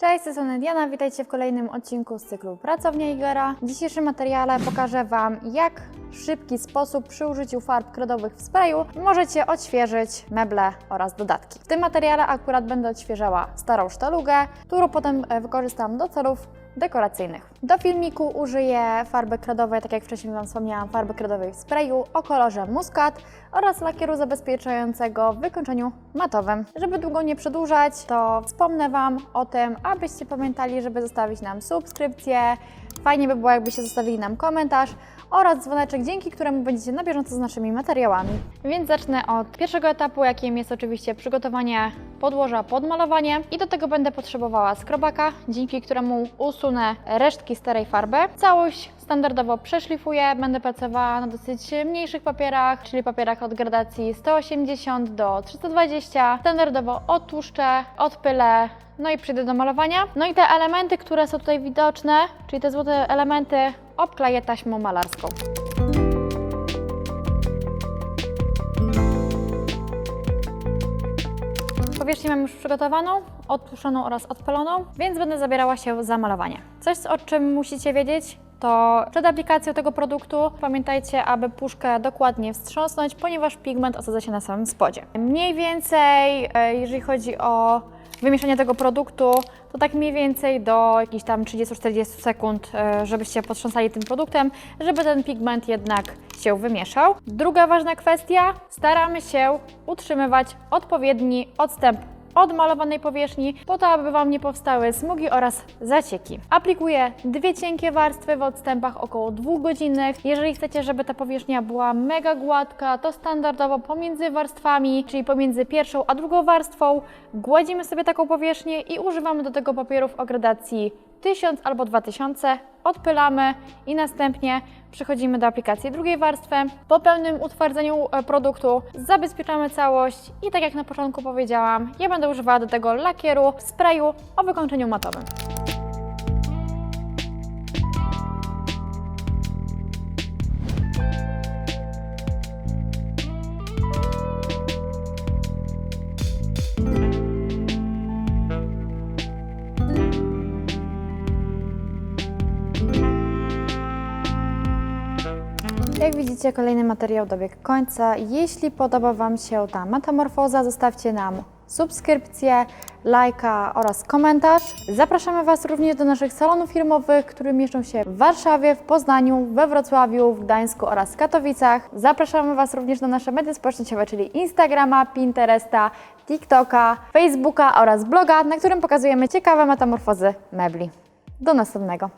Cześć, to jest Diana, witajcie w kolejnym odcinku z cyklu Pracownia Igora. W dzisiejszym materiale pokażę Wam, jak w szybki sposób przy użyciu farb kredowych w sprayu możecie odświeżyć meble oraz dodatki. W tym materiale akurat będę odświeżała starą sztalugę, którą potem e, wykorzystam do celów dekoracyjnych. Do filmiku użyję farby kredowej, tak jak wcześniej Wam wspomniałam, farby kredowej w sprayu o kolorze muskat oraz lakieru zabezpieczającego w wykończeniu matowym. Żeby długo nie przedłużać, to wspomnę Wam o tym, abyście pamiętali, żeby zostawić nam subskrypcję. Fajnie by było, jakbyście zostawili nam komentarz oraz dzwoneczek, dzięki któremu będziecie na bieżąco z naszymi materiałami. Więc zacznę od pierwszego etapu, jakim jest oczywiście przygotowanie podłoża pod malowanie i do tego będę potrzebowała skrobaka, dzięki któremu usunę resztki starej farby. Całość standardowo przeszlifuję, będę pracowała na dosyć mniejszych papierach, czyli papierach od gradacji 180 do 320. Standardowo odtłuszczę, odpylę, no i przyjdę do malowania. No i te elementy, które są tutaj widoczne, czyli te złote elementy, obkleję taśmą malarską. Powierzchnię mam już przygotowaną, odtłuszoną oraz odpaloną, więc będę zabierała się za malowanie. Coś, o czym musicie wiedzieć, to przed aplikacją tego produktu pamiętajcie, aby puszkę dokładnie wstrząsnąć, ponieważ pigment osadza się na samym spodzie. Mniej więcej, e, jeżeli chodzi o wymieszanie tego produktu, to tak mniej więcej do jakichś tam 30-40 sekund, e, żebyście potrząsali tym produktem, żeby ten pigment jednak się wymieszał. Druga ważna kwestia, staramy się utrzymywać odpowiedni odstęp od malowanej powierzchni, po to, aby Wam nie powstały smugi oraz zacieki. Aplikuję dwie cienkie warstwy w odstępach około 2 godzinnych. Jeżeli chcecie, żeby ta powierzchnia była mega gładka, to standardowo pomiędzy warstwami, czyli pomiędzy pierwszą a drugą warstwą, gładzimy sobie taką powierzchnię i używamy do tego papierów o gradacji 1000 albo 2000, odpylamy i następnie przechodzimy do aplikacji drugiej warstwy. Po pełnym utwardzeniu e, produktu zabezpieczamy całość i tak jak na początku powiedziałam, ja będę używała do tego lakieru w sprayu o wykończeniu matowym. Jak widzicie, kolejny materiał dobiegł końca. Jeśli podoba Wam się ta metamorfoza, zostawcie nam subskrypcję, lajka oraz komentarz. Zapraszamy Was również do naszych salonów firmowych, które mieszczą się w Warszawie, w Poznaniu, we Wrocławiu, w Gdańsku oraz Katowicach. Zapraszamy Was również na nasze media społecznościowe, czyli Instagrama, Pinteresta, TikToka, Facebooka oraz bloga, na którym pokazujemy ciekawe metamorfozy mebli. Do następnego.